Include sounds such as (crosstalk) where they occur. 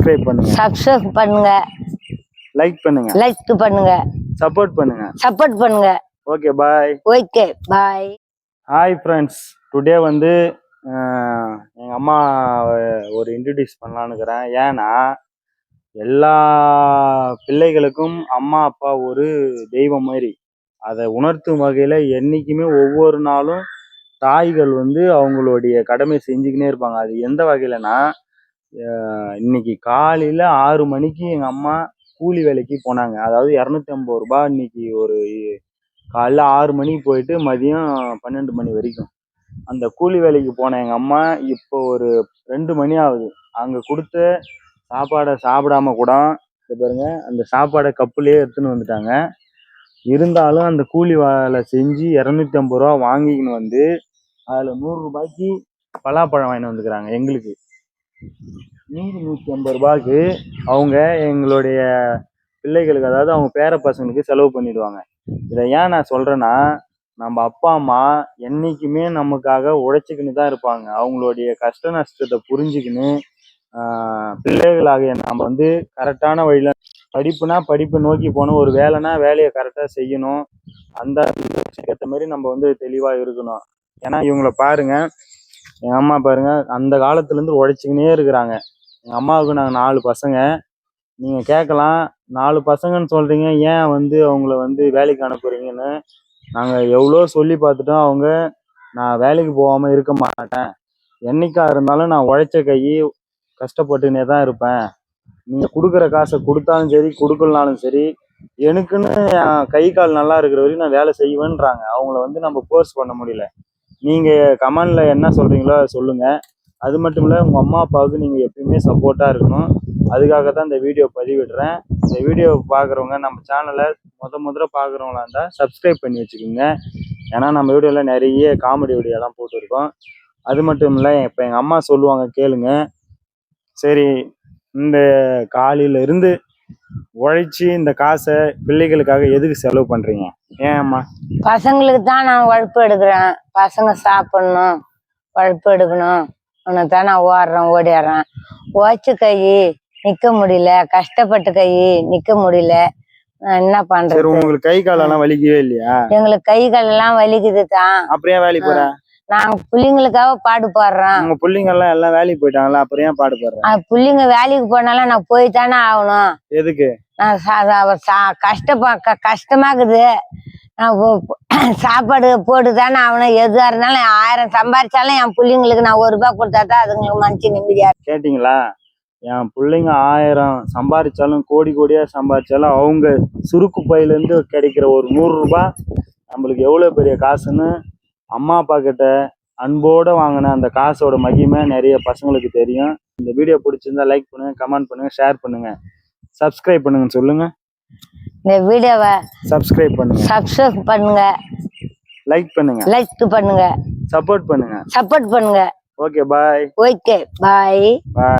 Subscribe பண்ணுங்க. Subscribe பண்ணுங்க. Like பண்ணுங்க. லைக் பண்ணுங்க. சப்போர்ட் பண்ணுங்க. சப்போர்ட் பண்ணுங்க. Okay bye okay bye hi friends today வந்து அஹ், எங்க அம்மா ஒரு இன்ட்ரடியூஸ் பண்ணலான்னுக்கிறேன் ஏன்னா எல்லா பிள்ளைகளுக்கும் அம்மா அப்பா ஒரு தெய்வம் மாதிரி. அதை உணர்த்தும் வகையில என்னைக்குமே ஒவ்வொரு நாளும் தாய்கள் வந்து அவங்களுடைய கடமை செஞ்சுக்கினே இருப்பாங்க. அது எந்த வகையிலனா இன்னைக்கு காலையில் ஆறு மணிக்கு எங்கள் அம்மா கூலி வேலைக்கு போனாங்க. அதாவது இரநூத்தி ஐம்பது ரூபாய் இன்னைக்கு ஒரு காலைல ஆறு மணிக்கு போயிட்டு மதியம் பன்னெண்டு மணி வரைக்கும். அந்த கூலி வேலைக்கு போன எங்கள் அம்மா இப்போ ஒரு ரெண்டு மணி ஆகுது. அங்கே கொடுத்த சாப்பாடை சாப்பிடாம கூட இங்க பாருங்க அந்த சாப்பாடை கப்புலேயே எடுத்துன்னு வந்துட்டாங்க. இருந்தாலும் அந்த கூலி வேலை செஞ்சு இரநூத்தி ஐம்பது ரூபா வாங்கிக்கின்னு வந்து அதில் நூறுரூபாய்க்கு பலாப்பழம் வாங்கிட்டு வந்துக்கிறாங்க எங்களுக்கு. மீதி நூற்றி ஐம்பது ரூபாய்க்கு அவங்க எங்களுடைய பிள்ளைகளுக்கு அதாவது அவங்க பேர பசங்களுக்கு செலவு பண்ணிடுவாங்க. இதை ஏன் நான் சொல்கிறேன்னா நம்ம அப்பா அம்மா என்னைக்குமே நமக்காக உழைச்சிக்கின்னு தான் இருப்பாங்க. அவங்களுடைய கஷ்ட நஷ்டத்தை புரிஞ்சுக்கின்னு பிள்ளைகளாகிய நாம் வந்து கரெக்டான வழியில் படிப்புனா படிப்பை நோக்கி போகணும் ஒரு வேலைனா வேலையை கரெக்டாக செய்யணும். அந்த ஏற்ற மாதிரி நம்ம வந்து தெளிவாக இருக்கணும். ஏன்னா இவங்களை பாருங்க எங்கள் அம்மா பாருங்க அந்த காலத்துலேருந்து உழைச்சிக்கினே இருக்கிறாங்க. எங்கள் அம்மாவுக்கு நாங்கள் நாலு பசங்க. நீங்கள் கேட்கலாம் நாலு பசங்கன்னு சொல்கிறீங்க ஏன் வந்து அவங்கள வந்து வேலைக்கு அனுப்புறீங்கன்னு? நாங்கள் எவ்வளோ சொல்லி பார்த்துட்டோம் அவங்க. நான் வேலைக்கு போகாமல் இருக்க மாட்டேன். என்னைக்கா இருந்தாலும் நான் உழைச்ச கை கஷ்டப்பட்டுனே தான் இருப்பேன். நீங்கள் கொடுக்குற காசை கொடுத்தாலும் சரி கொடுக்கலனாலும் சரி எனக்குன்னு கை கால் நல்லா இருக்கிற வரைக்கும் நான் வேலை செய்வேன்றாங்க. அவங்கள வந்து நம்ம போர்ஸ் பண்ண முடியல. நீங்கள் கமெண்டில் என்ன சொல்கிறீங்களோ அதை சொல்லுங்கள் அது மட்டும் இல்லை உங்கள் அம்மா அப்பாவுக்கு நீங்கள் எப்பயுமே சப்போர்ட்டாக இருக்கணும். அதுக்காக தான் இந்த வீடியோ பதிவிடுறேன். இந்த வீடியோ பார்க்குறவங்க நம்ம சேனலை முத முதல்ல பார்க்குறவங்களா இருந்தால் சப்ஸ்கிரைப் பண்ணி வச்சுக்கோங்க. ஏன்னா நம்ம வீடியோவில் நிறைய காமெடி வீடியோலாம் போட்டிருக்கோம். அது மட்டும் இல்லை இப்போ எங்கள் அம்மா சொல்லுவாங்க கேளுங்க. சரி இந்த காலையில இருந்து உழைச்சி இந்த காசை பிள்ளைகளுக்காக எதுக்கு செலவு பண்ணுறீங்க ஏன் அம்மா? பசங்களுக்கு தான் நான் உழைப்பு எடுக்கிறேன். பசங்க சாப்பிடணும் உழைப்பு எடுக்கணும். உனக்கு தான் நான் ஓடுறேன் ஓடிடுறேன் ஓச்சு கை நிக்க முடியல கஷ்டப்பட்ட கை நிக்க முடியல. நான் என்ன சரி பண்றது? உங்களுக்கு கை காலெல்லாம் வலிக்கவே இல்லையா? எங்களுக்கு கை கால் எல்லாம் வலிக்குது தான் ஏன் வேலைக்கு போற? நாங்க பிள்ளைங்களுக்காக பாடு பாடுறோம். உங்க பிள்ளைங்க எல்லாம் எல்லாம் வேலைக்கு போயிட்டாங்களா? அப்புறம் ஏன் பாடு போடுற அது பிள்ளைங்க வேலைக்கு போனாலும் நான் போய் தானே ஆகணும். எதுக்கு? நான் கஷ்டப்பா கஷ்டமாக்குது. (clears throat) சாப்பாடு போட்டு தானே ஆகணும். எதுவா இருந்தாலும் ஆயிரம் சம்பாரிச்சாலும் என் பிள்ளைங்களுக்கு நான் ஒரு ரூபாய் கொடுத்தா தான் அதுங்களுக்கு மனசு நிம்மதியா. கேட்டிங்களா? என் பிள்ளைங்க ஆயிரம் சம்பாதிச்சாலும் கோடி கோடியா சம்பாதிச்சாலும் அவங்க சுருக்கு பையில இருந்து கிடைக்கிற ஒரு நூறு ரூபாய் நம்மளுக்கு எவ்வளவு பெரிய காசுன்னு அம்மா அப்பா கிட்ட அன்போட வாங்கின அந்த காசோட மகிமை நிறைய பசங்களுக்கு தெரியும். இந்த வீடியோ பிடிச்சிருந்தா லைக் பண்ணுங்க கமெண்ட் பண்ணுங்க ஷேர் பண்ணுங்க. சப்ஸ்கிரைப் பண்ணுங்க சொல்லுங்க. இந்த வீடியோவை சப்ஸ்கிரைப் பண்ணுங்க. சப்ஸ்கிரைப் பண்ணுங்க. லைக் பண்ணுங்க. லைக் பண்ணுங்க. சப்போர்ட் பண்ணுங்க. சப்போர்ட் பண்ணுங்க. ஓகே பாய் ஓகே பாய் பாய்